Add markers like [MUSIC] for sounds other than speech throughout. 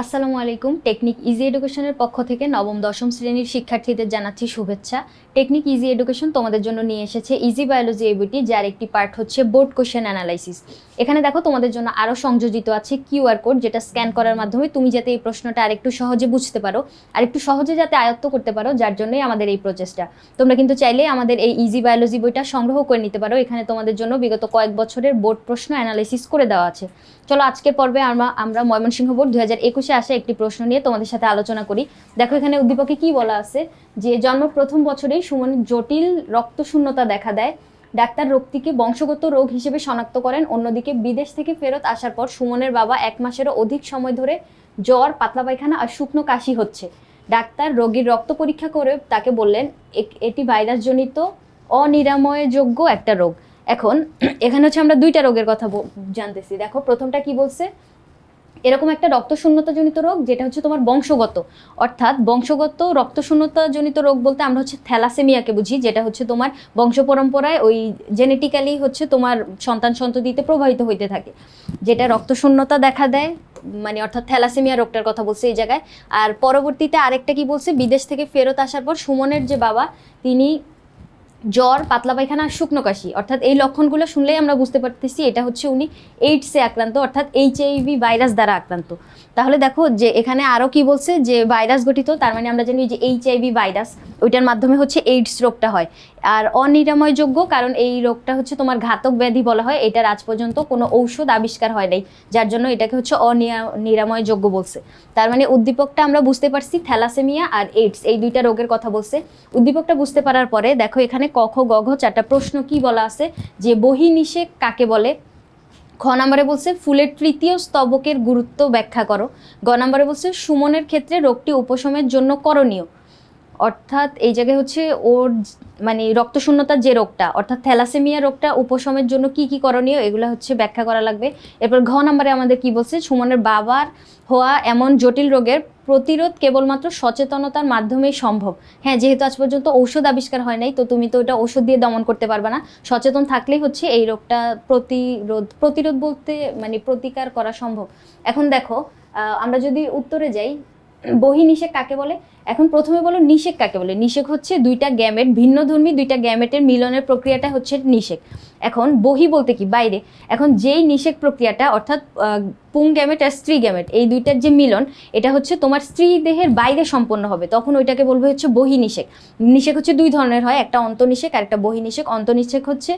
আসসালামু আলাইকুম। Technique easy এডুকেশনের পক্ষ থেকে নবম, দশম শ্রেণির শিক্ষার্থীদের জানাচ্ছি শুভেচ্ছা। টেকনিক ইজি এডুকেশন তোমাদের জন্য নিয়ে এসেছে ইজি বায়োলজি এবিটি, যার একটি পার্ট হচ্ছে বোর্ড কোশ্চেন অ্যানালাইসিস। এখানে দেখো তোমাদের জন্য আরও সংযোজিত আছে কিউআর কোড যেটা স্ক্যান করার মাধ্যমে তুমি যাতে এই প্রশ্নটা আরেকটু সহজে বুঝতে পারো আর একটু সহজে যাতে আয়ত্ত করতে পারো, যার জন্যই আমাদের এই প্রচেষ্টা তোমরা কিন্তু চাইলে আমাদের এই ইজি বায়োলজি বইটা সংগ্রহ করে নিতে পারো। এখানে তোমাদের জন্য বিগত কয়েক বছরের বোর্ড প্রশ্ন অ্যানালাইসিস করে দেওয়া আছে। চলো আজকে পর্বে আমরা আমরা ময়মনসিংহ বোর্ড দু হাজার একুশে আসা একটি প্রশ্ন নিয়ে তোমাদের সাথে আলোচনা করি। দেখো এখানে উদ্দীপকে কি বলা আছে? যে জন্ম প্রথম বছরেই সুমনের জটিল রক্তশূন্যতা দেখা দেয়। ডাক্তার রোগটিকে বংশগত রোগ হিসেবে শনাক্ত করেন। অন্যদিকে বিদেশ থেকে ফেরত আসার পর সুমনের বাবা এক মাসেরও অধিক সময় ধরে জ্বর, পাতলা পায়খানা আর শুকনো কাশি হচ্ছে। ডাক্তার রোগীর রক্ত পরীক্ষা করে তাকে বললেন, "এ- এটি ভাইরাসজনিত, অনিরাময়যোগ্য একটা রোগ। এখন এখানে হচ্ছে আমরা দুইটা রোগের কথা জানতেছি। দেখো, প্রথমটা কি বলছে? এরকম একটা রক্তশূন্যতাজনিত রোগ যেটা হচ্ছে তোমার বংশগত। অর্থাৎ বংশগত রক্তশূন্যতাজনিত রোগ বলতে আমরা হচ্ছে থ্যালাসেমিয়াকে বুঝি, যেটা হচ্ছে তোমার বংশ পরম্পরায় ওই জেনেটিক্যালি হচ্ছে তোমার সন্তান সন্ততিতে প্রবাহিত হইতে থাকে। যেটা রক্তশূন্যতা দেখা দেয় মানে অর্থাৎ থ্যালাসেমিয়া রোগটার কথা বলছে এই জায়গায়। আর পরবর্তীতে আরেকটা কি বলছে, বিদেশ থেকে ফেরত আসার পর সুমনের যে বাবা, তিনি জ্বর, পাতলা পায়খানা আর শুকনো কাশি। অর্থাৎ এই লক্ষণগুলো শুনলেই আমরা বুঝতে পারতেছি, এটা হচ্ছে উনি এইডসে আক্রান্ত, অর্থাৎ এইচআইভি ভাইরাস দ্বারা আক্রান্ত। তাহলে দেখো যে এখানে আরও কি বলছে? যে ভাইরাস গঠিত, তার মানে আমরা জানি যে এইচআইভি ভাইরাস ওইটার মাধ্যমে হচ্ছে এইডস রোগটা হয়। আর অনিরাময়যোগ্য, কারণ এই রোগটা হচ্ছে তোমার ঘাতক ব্যাধি বলা হয়। এটার আজ পর্যন্ত কোনো ঔষধ আবিষ্কার হয় নাই, যার জন্য এটাকে হচ্ছে অনিরাময়যোগ্য বলছে। তার মানে উদ্দীপকটা আমরা বুঝতে পারছি, থ্যালাসেমিয়া আর এইডস, এই দুইটা রোগের কথা বলছে। উদ্দীপকটা বুঝতে পারার পরে দেখো এখানে ক, খ, গ চারটা প্রশ্ন কি বলা আছে, যে বহিনিষেক কাকে বলে? খ নম্বরে বলছে, ফুলের তৃতীয় স্তবকের গুরুত্ব ব্যাখ্যা করো। গ নম্বরে বলছে, সুমনের ক্ষেত্রে রোগটি উপশমের জন্য করণীয়। অর্থাৎ এই জায়গায় হচ্ছে ওর মানে রক্তশূন্যতার যে রোগটা, অর্থাৎ থ্যালাসেমিয়া রোগটা, উপশমের জন্য কি কি করণীয়, এগুলো হচ্ছে ব্যাখ্যা করা লাগবে। এরপর ঘ নম্বরে আমাদের কি বলছে, সুমনের বাবার হওয়া এমন জটিল রোগের প্রতিরোধ কেবলমাত্র সচেতনতার মাধ্যমেই সম্ভব। হ্যাঁ যেহেতু আজ পর্যন্ত ঔষধ আবিষ্কার হয় নাই, তো তুমি তো এটা ওষুধ দিয়ে দমন করতে পারবে না। সচেতন থাকলেই হচ্ছে এই রোগটা প্রতিরোধ প্রতিরোধ বলতে মানে প্রতিকার করা সম্ভব। এখন দেখো আমরা যদি উত্তরে যাই বহি নিষেক কাকে বলে? এখন প্রথমে বলো নিষেক কাকে বলে? নিষেক হচ্ছে দুইটা গ্যামেট, ভিন্নধর্মী দুইটা গ্যামেটের মিলনের প্রক্রিয়াটা হচ্ছে নিষেক। এখন বহি বলতে কি? বাইরে। এখন যেই নিষেক প্রক্রিয়াটা, অর্থাৎ পুং গ্যামেট আর স্ত্রী গ্যামেট, এই দুইটার যে মিলন, এটা হচ্ছে তোমার স্ত্রী দেহের বাইরে সম্পন্ন হবে। তখন ওইটাকে বলব হচ্ছে বহি নিষেক। নিষেক হচ্ছে দুই ধরনের হয়, একটা অন্তনিষেক আর একটা বহি নিষেক। অন্তনিষেক হচ্ছে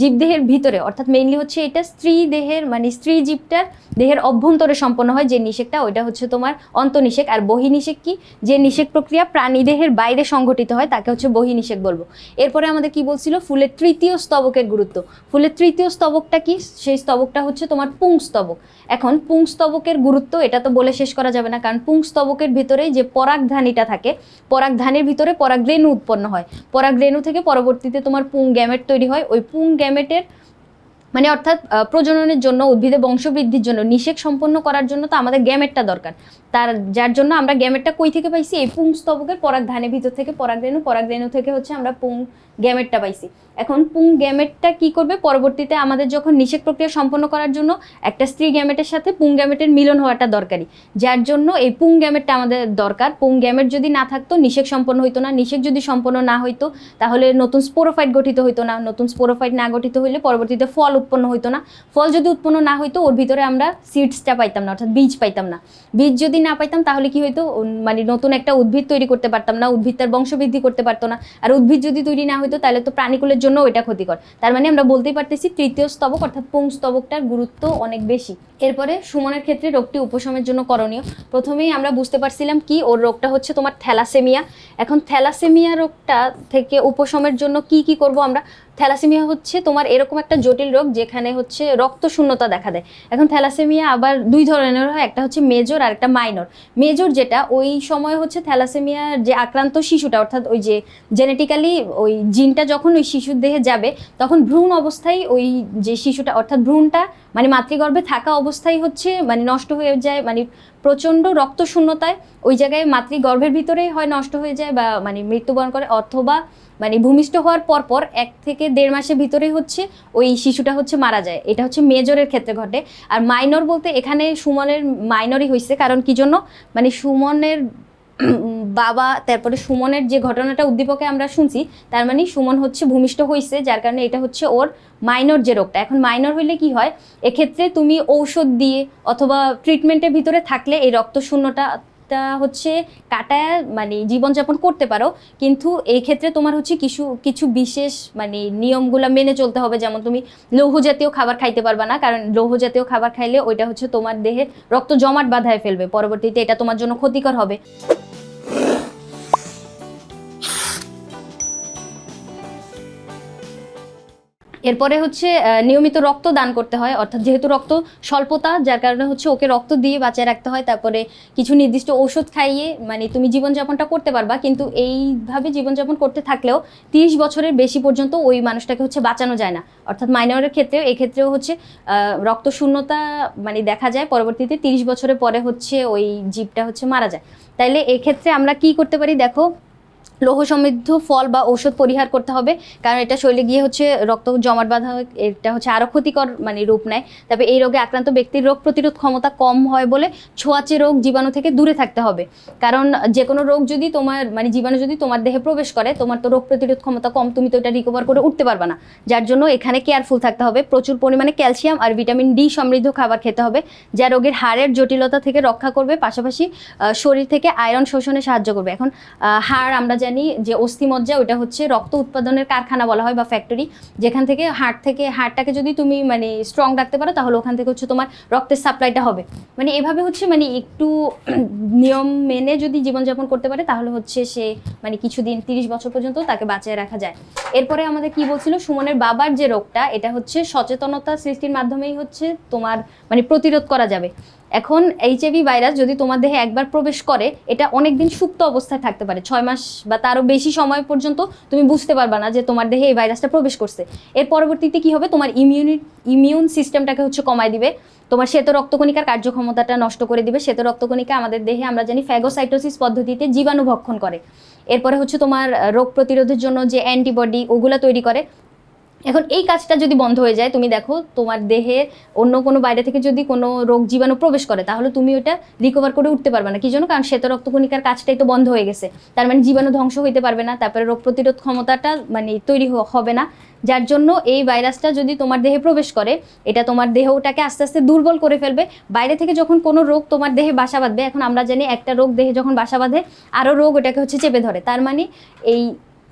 জীবদেহের ভিতরে, অর্থাৎ মেইনলি হচ্ছে এটা স্ত্রী দেহের মানে স্ত্রী জীবটার দেহের অভ্যন্তরে সম্পন্ন হয় যে নিষেকটা, ওইটা হচ্ছে তোমার অন্তনিষেক। আর বহি নিষেক কি? যে নিষেক প্রক্রিয়া প্রাণী দেহের বাইরে সংঘটিত হয়, তাকে হচ্ছে বহি নিষেক বলব। এরপরে আমাদের কি বলছিল? ফুলের তৃতীয় স্তবকের গুরুত্ব। ফুলের তৃতীয় স্তবকটা কি? সেই স্তবকটা হচ্ছে তোমার পুং স্তবক। এখন পুং স্তবকের গুরুত্ব এটা তো বলে শেষ করা যাবে না, কারণ পুং স্তবকের ভিতরে যে পরাগধানীটা থাকে পরাগধানের ভিতরে পরাগরেণু উৎপন্ন হয়। পরাগরেণু থেকে পরবর্তীতে তোমার পুং গ্যামেট তৈরি হয়। ওই পুং গ্যামেটের মানে অর্থাৎ প্রজননের জন্য উদ্ভিদে বংশবৃদ্ধির জন্য নিষেক সম্পন্ন করার জন্য তো আমাদের গ্যামেটটা দরকার। তার, যার জন্য আমরা গ্যামেটটা কই থেকে পাইছি? এই পুং স্তবকের পরাগধানের ভিতর থেকে পরাগরেণু পরাগরেণু থেকে হচ্ছে আমরা পুং গ্যামেটটা পাইছি। এখন পুং গ্যামেটটা কি করবে? পরবর্তীতে আমাদের যখন নিষেক প্রক্রিয়া সম্পন্ন করার জন্য একটা স্ত্রী গ্যামেটের সাথে পুং গ্যামেটের মিলন হওয়াটা দরকারি। যার জন্য এই পুং গ্যামেটটা আমাদের দরকার। পুং গ্যামেট যদি না থাকতো নিষেক সম্পন্ন হইতো না। নিষেক যদি সম্পন্ন না হইতো, তাহলে নতুন স্পোরোফাইট গঠিত হইতো না। নতুন স্পোরোফাইট না গঠিত হইলে পরবর্তীতে ফল উৎপন্ন হইতো না। ফল যদি উৎপন্ন না হইতো, ওর ভিতরে আমরা সিডসটা পাইতাম না, অর্থাৎ বীজ পাইতাম না। বীজ যদি না পাইতাম, তাহলে কি হইতো? মানে নতুন একটা উদ্ভিদ তৈরি করতে পারতাম না উদ্ভিদ তার বংশবৃদ্ধি করতে পারতো না। আর উদ্ভিদ যদি তৈরি না হইতো, তাহলে তো প্রাণীকুলের জন্য ওইটা ক্ষতিকর। তার মানে আমরা বলতেই পারতেছি, তৃতীয় স্তবক অর্থাৎ পুং স্তবকটার গুরুত্ব অনেক বেশি। এরপরে সুমনের ক্ষেত্রে রোগটি উপশমের জন্য করণীয়। প্রথমেই আমরা বুঝতে পারছিলাম কি, ওর রোগটা হচ্ছে তোমার থ্যালাসেমিয়া। এখন থ্যালাসেমিয়া রোগটা থেকে উপশমের জন্য কি কি করব আমরা? থ্যালাসেমিয়া হচ্ছে তোমার এরকম একটা জটিল রোগ, যেখানে হচ্ছে রক্ত শূন্যতা দেখা দেয়। এখন থ্যালাসেমিয়া আবার দুই ধরনের হয়, একটা হচ্ছে মেজর আর একটা মাইনর। মেজর যেটা, ওই সময় হচ্ছে থ্যালাসেমিয়ার যে আক্রান্ত শিশুটা, অর্থাৎ ওই যে জেনেটিক্যালি ওই জিনটা যখন ওই শিশুর দেহে যাবে, তখন ভ্রূণ অবস্থায় ওই যে শিশুটা, অর্থাৎ ভ্রূণটা মানে মাতৃগর্ভে থাকা অবস্থায় হচ্ছে মানে নষ্ট হয়ে যায় মানে প্রচণ্ড রক্ত শূন্যতায় ওই জায়গায় মাতৃ গর্ভের ভিতরেই হয় নষ্ট হয়ে যায় বা মানে মৃত্যুবরণ করে অথবা মানে ভূমিষ্ঠ হওয়ার পর পর এক থেকে দেড় মাসের ভিতরেই হচ্ছে ওই শিশুটা হচ্ছে মারা যায়। এটা হচ্ছে মেজরের ক্ষেত্রে ঘটে। আর মাইনর বলতে এখানে সুমনের মাইনরই হয়েছে কারণ কি জন্য? মানে সুমনের বাবা, তারপরে সুমনের যে ঘটনাটা উদ্দীপকে আমরা শুনছি, তার মানে সুমন হচ্ছে ভূমিষ্ঠ হয়েছে যার কারণে এটা হচ্ছে ওর মাইনর যে রোগটা। এখন মাইনর হইলে কি হয়? এক্ষেত্রে তুমি ঔষধ দিয়ে অথবা ট্রিটমেন্টের ভিতরে থাকলে এই রক্ত শূন্যটা হচ্ছে কাটায় মানে জীবনযাপন করতে পারো। কিন্তু এই ক্ষেত্রে তোমার হচ্ছে কিছু কিছু বিশেষ মানে নিয়মগুলো মেনে চলতে হবে। যেমন তুমি লৌহ জাতীয় খাবার খাইতে পারবে না, কারণ লৌহ জাতীয় খাবার খাইলে ওইটা হচ্ছে তোমার দেহে রক্ত জমাট বাঁধায় ফেলবে। পরবর্তীতে এটা তোমার জন্য ক্ষতিকর হবে। এরপরে হচ্ছে নিয়মিত রক্ত দান করতে হয়, অর্থাৎ যেহেতু রক্ত স্বল্পতা, যার কারণে হচ্ছে ওকে রক্ত দিয়ে বাঁচায় রাখতে হয়, তারপরে কিছু নির্দিষ্ট ওষুধ খাইয়ে মানে তুমি জীবনযাপনটা করতে পারবা, কিন্তু এইভাবে জীবনযাপন করতে থাকলেও তিরিশ বছরের বেশি পর্যন্ত ওই মানুষটাকে হচ্ছে বাঁচানো যায় না। অর্থাৎ মাইনরের ক্ষেত্রেও, এক্ষেত্রেও হচ্ছে রক্ত শূন্যতা মানে দেখা যায়, পরবর্তীতে তিরিশ বছরের পরে হচ্ছে ওই জীবটা হচ্ছে মারা যায়। তাইলে এক্ষেত্রে আমরা কি করতে পারি? দেখো লৌহ সমৃদ্ধ ফল বা ঔষধ পরিহার করতে হবে। কারণ এটা শরীরে গিয়ে হচ্ছে রক্ত জমাট বাঁধা এটা হচ্ছে আরও ক্ষতিকর মানে রূপ নেয়। তবে এই রোগে আক্রান্ত ব্যক্তির রোগ প্রতিরোধ ক্ষমতা কম হয় বলে ছোঁয়াচে রোগ জীবাণু থেকে দূরে থাকতে হবে। কারণ যে কোনো রোগ যদি তোমার মানে জীবাণু যদি তোমার দেহে প্রবেশ করে, তোমার তো রোগ প্রতিরোধ ক্ষমতা কম, তুমি তো এটা রিকভার করে উঠতে পারবে না। যার জন্য এখানে কেয়ারফুল থাকতে হবে। প্রচুর পরিমাণে ক্যালসিয়াম আর ভিটামিন ডি সমৃদ্ধ খাবার খেতে হবে, যা রোগের হাড়ের জটিলতা থেকে রক্ষা করবে, পাশাপাশি শরীর থেকে আয়রন শোষণে সাহায্য করবে। এখন হাড় আমরা জানি যে অস্থিমজ্জা ওটা হচ্ছে রক্ত উৎপাদনের কারখানা বলা হয় বা ফ্যাক্টরি যেখান থেকে হাড় থেকে, হাড়টাকে যদি তুমি মানে স্ট্রং রাখতে পারো, তাহলে ওখান থেকে হচ্ছে তোমার রক্তের সাপ্লাইটা হবে। মানে এভাবে হচ্ছে মানে একটু [CLEARS THROAT] নিয়ম মেনে যদি জীবনযাপন করতে পারে, তাহলে হচ্ছে সে মানে কিছুদিন, তিরিশ বছর পর্যন্ত তাকে বাঁচিয়ে রাখা যায়। এরপরে আমাদের কি বলছিল? সুমনের বাবার যে রোগটা, এটা হচ্ছে সচেতনতা সৃষ্টির মাধ্যমেই হচ্ছে তোমার মানে প্রতিরোধ করা যাবে। এখন এইচআইভি ভাইরাস যদি তোমার দেহে একবার প্রবেশ করে, এটা অনেক দিন সুপ্ত অবস্থায় থাকতে পারে। ছয় মাস বা তারও বেশি সময় পর্যন্ত তুমি বুঝতে পারবা না যে তোমার দেহে এই ভাইরাসটা প্রবেশ করছে। এর পরবর্তীতে কি হবে? তোমার ইমিউনি ইমিউন সিস্টেমটাকে হচ্ছে কমায় দিবে। তোমার শ্বেত রক্তকণিকার কার্যক্ষমতাটা নষ্ট করে দিবে। শ্বেত রক্তকণিকা আমাদের দেহে আমরা জানি ফ্যাগোসাইটোসিস পদ্ধতিতে জীবাণু ভক্ষণ করে। এরপরে হচ্ছে তোমার রোগ প্রতিরোধের জন্য যে অ্যান্টিবডি ওগুলো তৈরি করে এখন এই কাজটা যদি বন্ধ হয়ে যায়, তুমি দেখো তোমার দেহে অন্য কোনো বাইরে থেকে যদি কোনো রোগ জীবাণু প্রবেশ করে, তাহলে তুমি ওটা রিকভার করে উঠতে পারবে না। কি জন্য? কারণ শ্বেত রক্তকণিকার কাজটাই তো বন্ধ হয়ে গেছে। তার মানে জীবাণু ধ্বংস হইতে পারবে না, তারপরে রোগ প্রতিরোধ ক্ষমতাটা মানে তৈরি হবে না। যার জন্য এই ভাইরাসটা যদি তোমার দেহে প্রবেশ করে, এটা তোমার দেহটাকে আস্তে আস্তে দুর্বল করে ফেলবে। বাইরে থেকে যখন কোনো রোগ তোমার দেহে বাসা বাঁধবে, এখন আমরা জানি একটা রোগ দেহে যখন বাসা বাঁধে আরও রোগ ওটাকে হচ্ছে চেপে ধরে। তার মানে এই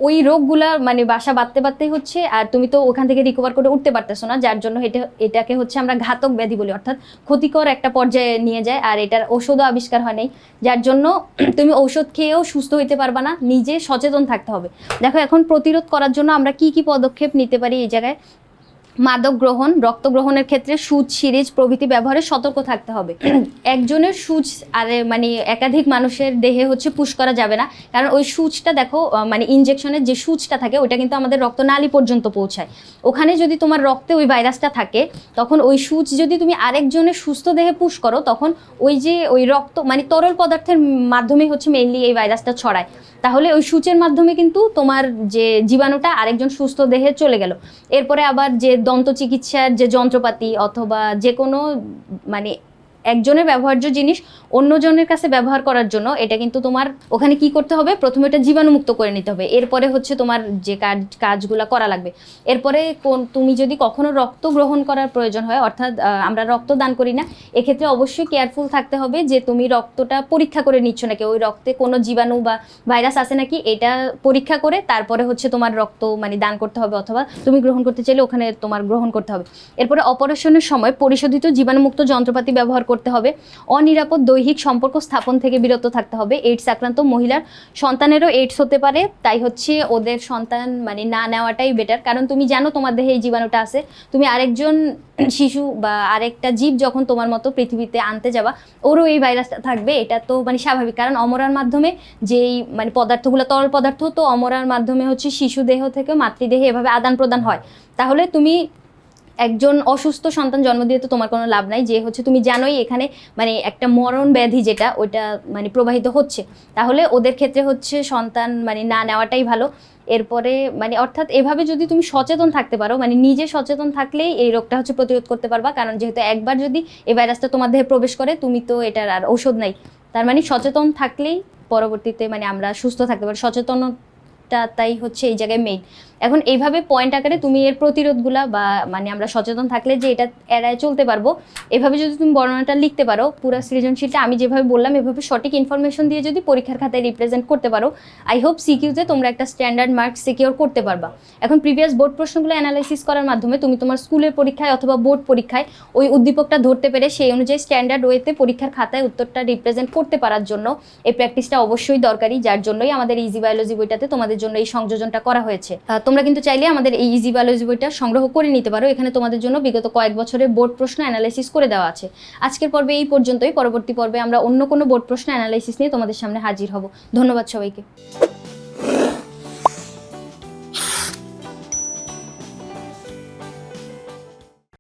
ওই রোগগুলা মানে বাসা বাঁধতে বাঁধতে হচ্ছে, আর তুমি তো ওখান থেকে রিকভার করে উঠতে পারতেছো না, যার জন্য এটা, এটাকে হচ্ছে আমরা ঘাতক ব্যাধি বলি, অর্থাৎ ক্ষতিকর একটা পর্যায়ে নিয়ে যায়, আর এটার ওষুধও আবিষ্কার হয় নাই। যার জন্য [CLEARS THROAT] তুমি ঔষধ খেয়েও সুস্থ হইতে পারবা না, নিজে সচেতন থাকতে হবে। দেখো, এখন প্রতিরোধ করার জন্য আমরা কি কি পদক্ষেপ নিতে পারি এই জায়গায়? মাদক গ্রহণ রক্ত গ্রহণের ক্ষেত্রে সুচ সিরিজ প্রভৃতি ব্যবহারে সতর্ক থাকতে হবে। [CLEARS THROAT] একজনের সুচ আর মানে একাধিক মানুষের দেহে হচ্ছে পুশ করা যাবে না। কারণ ওই সুচটা দেখো মানে ইনজেকশনের যে সুচটা থাকে ওটা কিন্তু আমাদের রক্তনালী পর্যন্ত পৌঁছায়। ওখানে যদি তোমার রক্তে ওই ভাইরাসটা থাকে তখন ওই সুচ যদি তুমি আরেকজনের সুস্থ দেহে পুশ করো তখন ওই যে ওই রক্ত মানে তরল পদার্থের মাধ্যমে হচ্ছে মেইনলি এই ভাইরাসটা ছড়ায়। তাহলে ওই সূচের মাধ্যমে কিন্তু তোমার যে জীবাণুটা আরেকজন সুস্থ দেহে চলে গেল। এরপরে আবার যে দন্ত চিকিৎসার যে যন্ত্রপাতি অথবা যে কোনো মানে একজনের ব্যবহার্য জিনিস অন্যজনের কাছে ব্যবহার করার জন্য এটা কিন্তু তোমার ওখানে কি করতে হবে? প্রথমে এটা জীবাণুমুক্ত করে নিতে হবে। এরপরে হচ্ছে তোমার যে কাজ, কাজগুলো করা লাগবে। এরপরে কোন, তুমি যদি কখনো রক্ত গ্রহণ করার প্রয়োজন হয়, অর্থাৎ আমরা রক্ত দান করি না, এক্ষেত্রে অবশ্যই কেয়ারফুল থাকতে হবে যে তুমি রক্তটা পরীক্ষা করে নিচ্ছ নাকি? ওই রক্তে কোনো জীবাণু বা ভাইরাস আছে নাকি? এটা পরীক্ষা করে তারপরে হচ্ছে তোমার রক্ত মানে দান করতে হবে অথবা তুমি গ্রহণ করতে চাইলে ওখানে তোমার গ্রহণ করতে হবে। এরপরে অপারেশনের সময় পরিশোধিত জীবাণুমুক্ত যন্ত্রপাতি ব্যবহার করতে হবে। অনিরাপদ দৈহিক সম্পর্ক স্থাপন থেকে বিরত থাকতে হবে। এইডস আক্রান্ত মহিলার সন্তানেরও এইডস হতে পারে। তাই হচ্ছে ওদের সন্তান মানে না নেওয়াটাই বেটার কারণ তুমি জানো তোমার দেহে এই জীবাণুটা আছে। তুমি আরেকজন [CLEARS THROAT] শিশু বা আরেকটা জীব যখন তোমার মতো পৃথিবীতে আনতে যাবা, ওরও এই ভাইরাসটা থাকবে। এটা তো মানে স্বাভাবিক। কারণ অমরার মাধ্যমে যেই মানে পদার্থগুলো, তরল পদার্থ তো অমরার মাধ্যমে হচ্ছে শিশু দেহ থেকে মাতৃদেহে এভাবে আদান প্রদান হয়। তাহলে তুমি একজন অসুস্থ সন্তান জন্ম দিয়ে তো তোমার কোনো লাভ নাই, যে হচ্ছে তুমি জানোই এখানে মানে একটা মরণ ব্যাধি যেটা, ওইটা মানে প্রবাহিত হচ্ছে। তাহলে ওদের ক্ষেত্রে হচ্ছে সন্তান মানে না নেওয়াটাই ভালো। এরপরে মানে অর্থাৎ এভাবে যদি তুমি সচেতন থাকতে পারো মানে নিজে সচেতন থাকলেই এই রোগটা হচ্ছে প্রতিরোধ করতে পারবা। কারণ যেহেতু একবার যদি এই ভাইরাসটা তোমার দেহে প্রবেশ করে, তুমি তো এটার আর ঔষধ নাই। তার মানে সচেতন থাকলেই পরবর্তীতে মানে আমরা সুস্থ থাকতে পারি। সচেতনতা তাই হচ্ছে এই জায়গায় মেইন এখন এইভাবে পয়েন্ট আকারে তুমি এর প্রতিরোধগুলা বা মানে আমরা সচেতন থাকলে যে এটা এড়ায় চলতে পারব, এভাবে যদি তুমি বর্ণনাটা লিখতে পারো, পুরো সৃজনশীলটা আমি যেভাবে বললাম, এভাবে সঠিক ইনফরমেশন দিয়ে যদি পরীক্ষার খাতায় রিপ্রেজেন্ট করতে পারো আই হোপ সিকিউতে তোমরা একটা স্ট্যান্ডার্ড মার্ক সিকিউর করতে পারবা। এখন প্রিভিয়াস বোর্ড প্রশ্নগুলো অ্যানালাইসিস করার মাধ্যমে তুমি তোমার স্কুলের পরীক্ষায় অথবা বোর্ড পরীক্ষায় ওই উদ্দীপকটা ধরতে পেরে সেই অনুযায়ী স্ট্যান্ডার্ড ওয়েতে পরীক্ষার খাতায় উত্তরটা রিপ্রেজেন্ট করতে পারার জন্য এই প্র্যাকটিসটা অবশ্যই দরকারি, যার জন্যই আমাদের ইজি বায়োলজি বইটাতে তোমাদের জন্য এই সংযোজনটা করা হয়েছে। তোমরা কিন্তু চাইলে আমাদের এই ইজি বায়োলজি বইটা সংগ্রহ করে নিতে পারো। এখানে তোমাদের জন্য বিগত কয়েক বছরের বোর্ড প্রশ্ন অ্যানালাইসিস করে দেওয়া আছে। আজকের পর্বে এই পর্যন্তই। পরবর্তী পর্বে আমরা অন্য কোনো বোর্ড প্রশ্ন অ্যানালাইসিস নিয়ে তোমাদের সামনে হাজির হব। ধন্যবাদ সবাইকে।